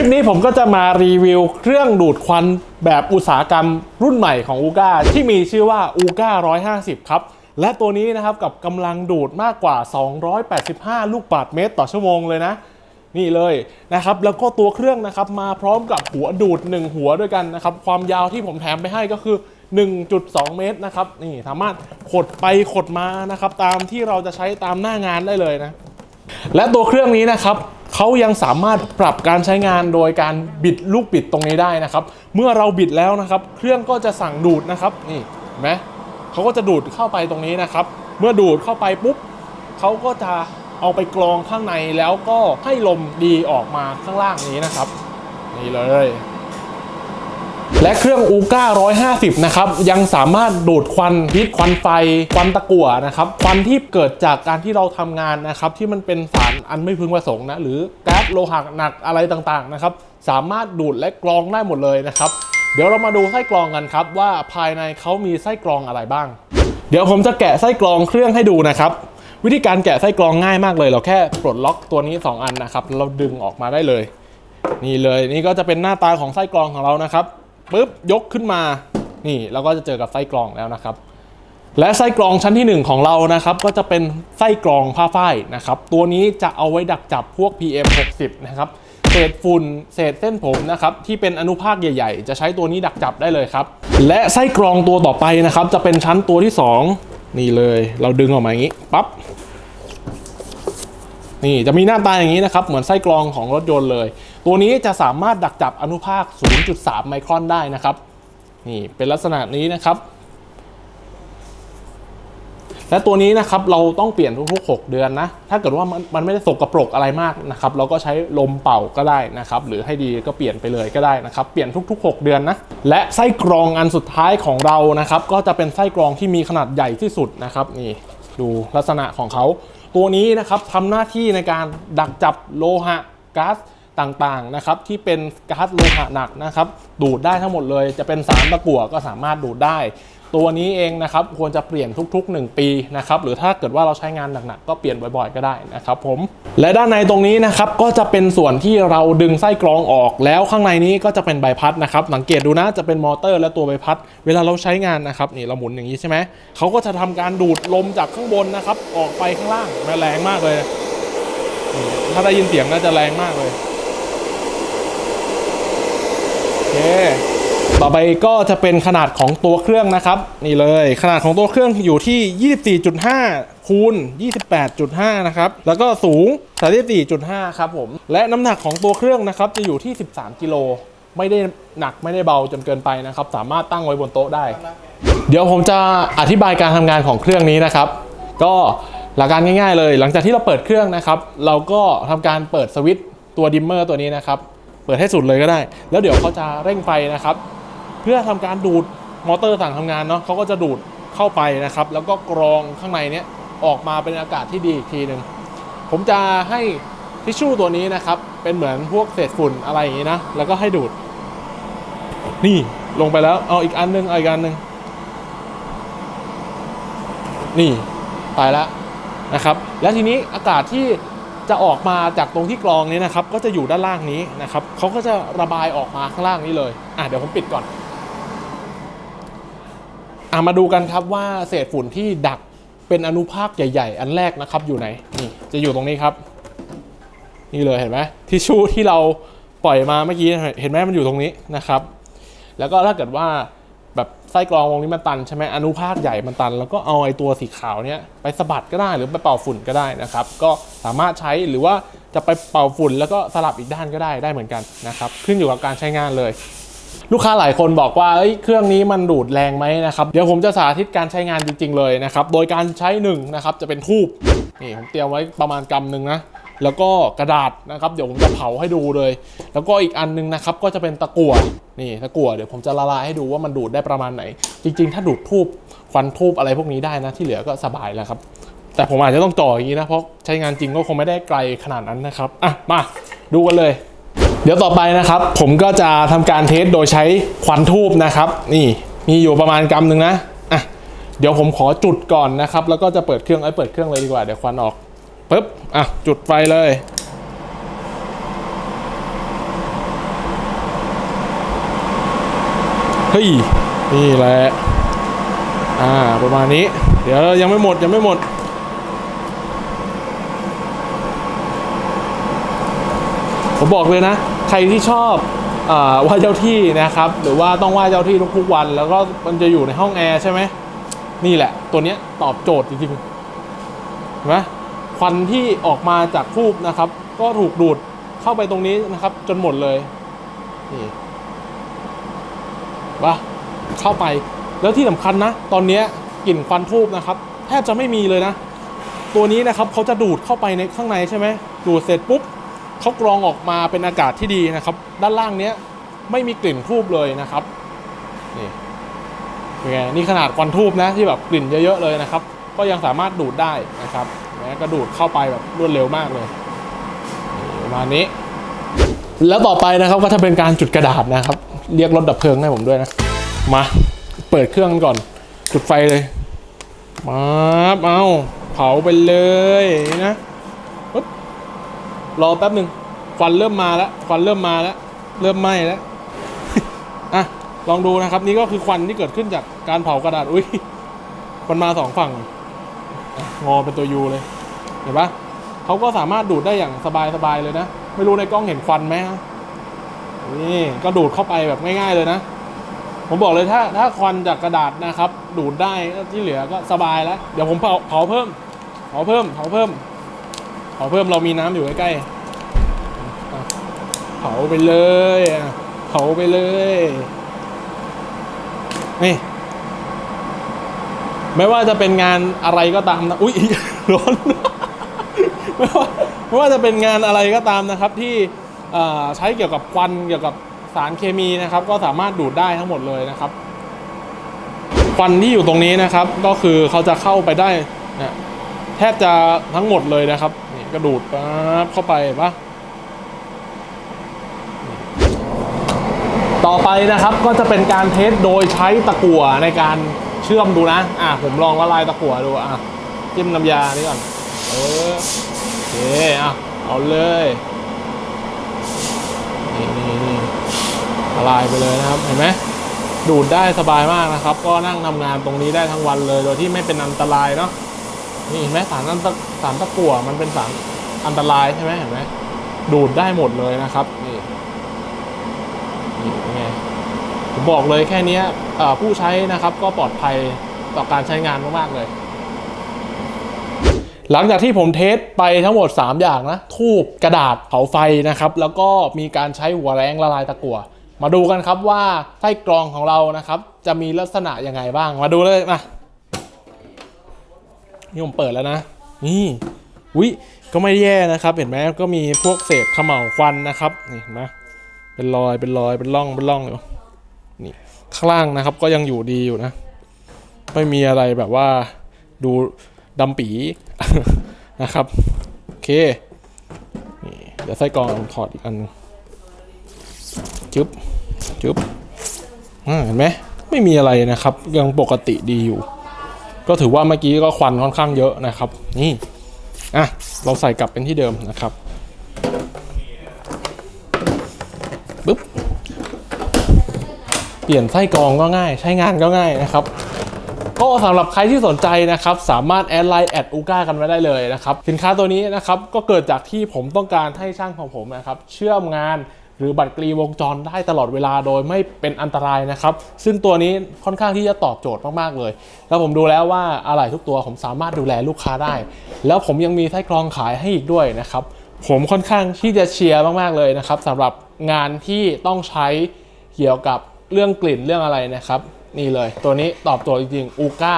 ลิปนี้ผมก็จะมารีวิวเครื่องดูดควันแบบอุตสาหกรรมรุ่นใหม่ของอูก้าที่มีชื่อว่าอูก้า150 ครับ และตัวนี้นะครับกับกำลังดูดมากกว่า 285 ลูกบาศก์เมตรต่อชั่วโมงเลยนะ นี่เลยนะครับ แล้วก็ตัวเครื่องนะครับมาพร้อมกับหัวดูด 1 หัวด้วยกันนะครับ ความยาวที่ผมแถมไปให้ก็คือ 1.2 เมตรนะครับ นี่สามารถขดไปขดมานะครับ ตามที่เราจะใช้ตามหน้างานได้เลยนะ และตัวเครื่องนี้นะครับ เขายังสามารถปรับการใช้งานโดยการบิดลูกบิดตรงนี้ได้นะครับ เมื่อเราบิดแล้วนะครับ เครื่องก็จะสั่งดูดนะครับนี่เห็นไหมเขาก็จะดูดเข้าไปตรงนี้นะครับ เมื่อดูดเข้าไปปุ๊บเขาก็จะเอาไปกรองข้างในแล้วก็ให้ลมดีออกมาข้างล่างนี้นะครับ นี่เลย และเครื่องอูก้า150 นะครับ ยังสามารถดูดควันพิษควันไฟ ควันตะกั่วนะครับ ควันที่เกิดจากการที่เราทำงานนะครับ ที่มันเป็นสารอันไม่พึงประสงค์นะ หรือแก๊สโลหะหนักอะไรต่างๆนะครับ สามารถดูดและกรองได้หมดเลยนะครับ เดี๋ยวเรามาดูไส้กรองกันครับ ว่าภายในเขามีไส้กรองอะไรบ้าง เดี๋ยวผมจะแกะไส้กรองเครื่องให้ดูนะครับวิธีการแกะไส้กรองง่ายมากเลย เราแค่ปลดล็อกตัวนี้ 2 อันนะครับ เราดึงออกมาได้เลย นี่เลยนี่ก็จะเป็นหน้าตาของไส้กรองของเรานะครับ ปุ๊บยกขึ้นมา นี่เราก็จะเจอกับไส้กรองแล้วนะครับ และไส้กรองชั้นที่ 1 ของเรานะครับ ก็จะเป็นไส้กรองผ้าฝ้ายนะครับ ตัวนี้จะเอาไว้ดักจับพวก PM 60นะครับเศษฝุ่นเศษเส้นผมนะครับที่เป็นอนุภาคใหญ่ ๆ จะใช้ตัวนี้ดักจับได้เลยครับ และไส้กรองตัวต่อไปนะครับ จะเป็นชั้นตัวที่ 2 นี่เลย เราดึงออกมาอย่างนี้ปั๊บนี่จะมีหน้าตาอย่างนี้นะครับ เหมือนไส้กรองของรถยนต์เลย ตัวนี้จะสามารถดักจับอนุภาค 0.3 ไมครอนได้นะครับ นี่เป็นลักษณะนี้นะครับ และตัวนี้นะครับเราต้องเปลี่ยนทุกๆ 6 เดือนนะ ถ้าเกิดว่ามันมันไม่ได้สกปรกอะไรมากนะครับ เราก็ใช้ลมเป่าก็ได้นะครับ หรือให้ดีก็เปลี่ยนไปเลยก็ได้นะครับ เปลี่ยนทุก ๆ 6 เดือนนะ และไส้กรองอันสุดท้ายของเรานะครับ ก็จะเป็นไส้กรองที่มีขนาดใหญ่ที่สุดนะครับ นี่ดูลักษณะของเขา ตัวนี้นะครับทำหน้าที่ในการดักจับโลหะก๊าซ ต่างๆนะครับที่เป็นก๊าซโลหะหนักนะครับดูดได้ทั้งหมดเลย จะเป็นสารตะกั่วก็สามารถดูดได้ ตัวนี้เองนะครับควรจะเปลี่ยนทุก ๆ 1 ปีนะครับหรือถ้าเกิดว่าเราใช้งานหนักๆก็เปลี่ยนบ่อยๆ ก็ได้นะครับผมและด้านในตรงนี้นะครับก็จะเป็นส่วนที่เราดึงไส้กรองออก แล้วข้างในนี้ก็จะเป็นใบพัดนะครับสังเกตดูนะจะเป็นมอเตอร์ และตัวใบพัด เวลาเราใช้งานนะครับนี่เราหมุนอย่างนี้ใช่ไหมเขาก็จะทำการดูดลมจากข้างบนนะครับออกไปข้างล่างแรงมากเลยถ้าได้ยินเสียงน่าจะแรงมากเลย เค ต่อไปก็จะเป็นขนาดของตัวเครื่องนะครับ นี่เลยขนาดของตัวเครื่องอยู่ที่ 24.5คูณ28.5 นะครับ แล้วก็สูง 34.5 ครับผม และน้ำหนักของตัวเครื่องนะครับจะอยู่ที่ 13 กิโลไม่ได้หนักไม่ได้เบาจนเกินไปนะครับ สามารถตั้งไว้บนโต๊ะได้ เดี๋ยวผมจะอธิบายการทำงานของเครื่องนี้นะครับ ก็หลักการง่าย ๆ เลย หลังจากที่เราเปิดเครื่องนะครับ เราก็ทำการเปิดสวิตช์ตัวดิมเมอร์ตัวนี้นะครับ เปิดให้สุดเลยก็ได้ แล้วเดี๋ยวเขาจะเร่งไฟนะครับ เพื่อทำการดูดมอเตอร์สั่งทำงานเนาะเขาก็จะดูดเข้าไปนะครับ แล้วก็กรองข้างในเนี้ยออกมาเป็นอากาศที่ดีอีกทีหนึ่งผมจะให้ทิชชู่ตัวนี้นะครับ เป็นเหมือนพวกเศษฝุ่นอะไรอย่างนี้นะ แล้วก็ให้ดูด นี่ลงไปแล้วเอาอีกอันหนึงเอาอีกอันหนึงนี่ไปแล้วนะครับ แล้วทีนี้อากาศที่ จะออกมาจากตรงที่กรองนี้นะครับ ก็จะอยู่ด้านล่างนี้นะครับเขาก็จะระบายออกมาข้างล่างนี้เลยอะเดี๋ยวผมปิดก่อนอะมาดูกันครับว่าเศษฝุ่นที่ดักเป็นอนุภาคใหญ่ ๆ อันแรกนะครับอยู่ไหนนี่จะอยู่ตรงนี้ครับ นี่เลยเห็นไหมทิชชู่ที่เราปล่อยมาเมื่อกี้เห็นไหมมันอยู่ตรงนี้นะครับ แล้วก็ถ้าเกิดว่า ไส้กรองวงนี้มันตันใช่ไหมอนุภาคใหญ่มันตัน แล้วก็เอาไอ้ตัวสีขาวเนี้ยไปสะบัดก็ได้หรือไปเป่าฝุ่นก็ได้นะครับ ก็สามารถใช้หรือว่าจะไปเป่าฝุ่นแล้วก็สลับอีกด้านก็ได้ได้เหมือนกันนะครับขึ้นอยู่กับการใช้งานเลย ลูกค้าหลายคนบอกว่าเอ้เครื่องนี้มันดูดแรงไหมนะครับเดี๋ยวผมจะสาธิตการใช้งานจริง ๆ เลยนะครับโดยการใช้หนึ่งนะครับจะเป็นทูบนี่ผมเตรียมไว้ประมาณกำหนึ่งนะ แล้วก็กระดาษนะครับ เดี๋ยวผมจะเผาให้ดูเลย แล้วก็อีกอันนึงนะครับก็จะเป็นตะกั่วนี่ตะกั่วเดี๋ยวผมจะละลายให้ดูว่ามันดูดได้ประมาณไหน จริง ๆ ถ้าดูดทูบควันทูบอะไรพวกนี้ได้นะที่เหลือก็สบายแล้วครับแต่ผมอาจจะต้องจ่ออย่างนี้นะเพราะใช้งานจริงก็คงไม่ได้ไกลขนาดนั้นนะครับอะมาดูกันเลยเดี๋ยวต่อไปนะครับ ผมก็จะทำการเทสโดยใช้ควันทูบนะครับ นี่มีอยู่ประมาณกำหนึ่งนะอะเดี๋ยวผมขอจุดก่อนนะครับ แล้วก็จะเปิดเครื่องไอ้เปิดเครื่องเลยดีกว่าเดี๋ยวควันออก ปึ๊บ อะ จุดไฟเลย เฮ้ย นี่แหละ อ่า ประมาณนี้ เดี๋ยวยังไม่หมดยังไม่หมด ผมบอกเลยนะ ใครที่ชอบว่าเจ้าที่นะครับ หรือว่าต้องว่าเจ้าที่ทุกๆวัน แล้วก็มันจะอยู่ในห้องแอร์ใช่ไหม นี่แหละ ตัวนี้ตอบโจทย์จริงๆเห็นไหม ควันที่ออกมาจากทูบนะครับ ก็ถูกดูดเข้าไปตรงนี้นะครับ จนหมดเลยนี่ว่าเข้าไปแล้วที่สำคัญนะ ตอนนี้กลิ่นควันทูบนะครับ แทบจะไม่มีเลยนะ ตัวนี้นะครับเขาจะดูดเข้าไปในข้างในใช่ไหมดูดเสร็จปุ๊บเขากรองออกมาเป็นอากาศที่ดีนะครับ ด้านล่างเนี้ยไม่มีกลิ่นทูบเลยนะครับนี่เป็นไงนี่ขนาดควันทูบนะที่แบบกลิ่นเยอะๆเลยนะครับ ก็ยังสามารถดูดได้นะครับ แม้ก็ดูดเข้าไปแบบรวดเร็วมากเลยประมาณนี้ แล้วต่อไปนะครับก็จะเป็นการจุดกระดาษนะครับ เรียกรถดับเพลิงให้ผมด้วยนะมาเปิดเครื่องก่อน จุดไฟเลยมาเอาเผาไปเลยนะปึ๊บรอแป๊บหนึ่งควันเริ่มมาแล้วควันเริ่มมาแล้วเริ่มไหม้แล้วอะลองดูนะครับ นี่ก็คือควันที่เกิดขึ้นจากการเผากระดาษอุ้ยมันมาสองฝั่งงอเป็นตัวยูเลย เห็นปะเขาก็สามารถดูดได้อย่างสบายๆเลยนะ ไม่รู้ในกล้องเห็นควันไหมฮะนี่ก็ดูดเข้าไปแบบง่ายๆเลยนะ ผมบอกเลยถ้าถ้าควันจากกระดาษนะครับ ดูดได้ที่เหลือก็สบายแล้ว เดี๋ยวผมเผาเผาเพิ่มเผาเพิ่มเผาเพิ่มเผาเพิ่มเรามีน้ำอยู่ใกล้ๆเผาไปเลยเผาไปเลยนี่ไม่ว่าจะเป็นงานอะไรก็ตามนะ อุ้ยร้อน ไม่ว่าจะเป็นงานอะไรก็ตามนะครับที่ใช้เกี่ยวกับควันเกี่ยวกับสารเคมีนะครับ ก็สามารถดูดได้ทั้งหมดเลยนะครับควันที่อยู่ตรงนี้นะครับ ก็คือเขาจะเข้าไปได้นี่ยแทบจะทั้งหมดเลยนะครับนี่ก็ดูดปั๊บเข้าไปปะต่อไปนะครับก็จะเป็นการเทสโดยใช้ตะกั่วในการเชื่อมดูนะ อะผมลองละลายตะกั่วดูอะจิ้มน้ำยานี่ก่อน เออโอเคอะเอาเลยนี่นี่นี่ละลายไปเลยนะครับเห็นไหมดูดได้สบายมากนะครับ ก็นั่งทำงานตรงนี้ได้ทั้งวันเลยโดยที่ไม่เป็นอันตรายเนาะนี่เห็นไหมสารอันตะสารตะกั่วมันเป็นสารอันตรายใช่ไหมเห็นไหมดูดได้หมดเลยนะครับนี่นี่เป็นไงผมบอกเลยแค่นี้ผู้ใช้นะครับก็ปลอดภัยต่อการใช้งานมากๆเลย หลังจากที่ผมเทสไปทั้งหมด 3 อย่างนะ ทูบกระดาษเผาไฟนะครับ แล้วก็มีการใช้หัวแรงละลายตะกั่ว มาดูกันครับว่าไส้กรองของเรานะครับ จะมีลักษณะยังไงบ้าง มาดูเลยมานี่ผมเปิดแล้วนะ นี่วิก็ไม่แย่นะครับ เห็นไหมก็มีพวกเศษขม่าวควันนะครับนี่เห็นไหมเป็นรอยเป็นรอยเป็นร่องเป็นร่องอยู่นี่ข้างล่างนะครับก็ยังอยู่ดีอยู่นะ ไม่มีอะไรแบบว่าดู ดำปีนะครับ โอเคนี่เดี๋ยวไส้กรองถอดอีกอันจึ๊บจึ๊บเห็นไหมไม่มีอะไรนะครับ ยังปกติดีอยู่ ก็ถือว่าเมื่อกี้ก็ควันค่อนข้างเยอะนะครับ นี่อะเราใส่กลับเป็นที่เดิมนะครับปึ๊บเปลี่ยนไส้กรองก็ง่าย ใช้งานก็ง่ายนะครับ ก็สำหรับใครที่สนใจนะครับสามารถแอดไลน์แอดอูก้ากันไว้ได้เลยนะครับสินค้าตัวนี้นะครับก็เกิดจากที่ผมต้องการให้ช่างของผมนะครับเชื่อมงานหรือบัตรกรีวงจรได้ตลอดเวลาโดยไม่เป็นอันตรายนะครับ ซึ่งตัวนี้ค่อนข้างที่จะตอบโจทย์มากๆเลย แล้วผมดูแล้วว่าอะไหล่ทุกตัวผมสามารถดูแลลูกค้าได้ แล้วผมยังมีไส้กรองขายให้อีกด้วยนะครับ ผมค่อนข้างที่จะเชียร์มากๆเลยนะครับสำหรับงานที่ต้องใช้เกี่ยวกับเรื่องกลิ่นเรื่องอะไรนะครับ นี่เลย ตัวนี้ตอบโจทย์จริงๆอูก้า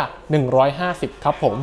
150 ครับผม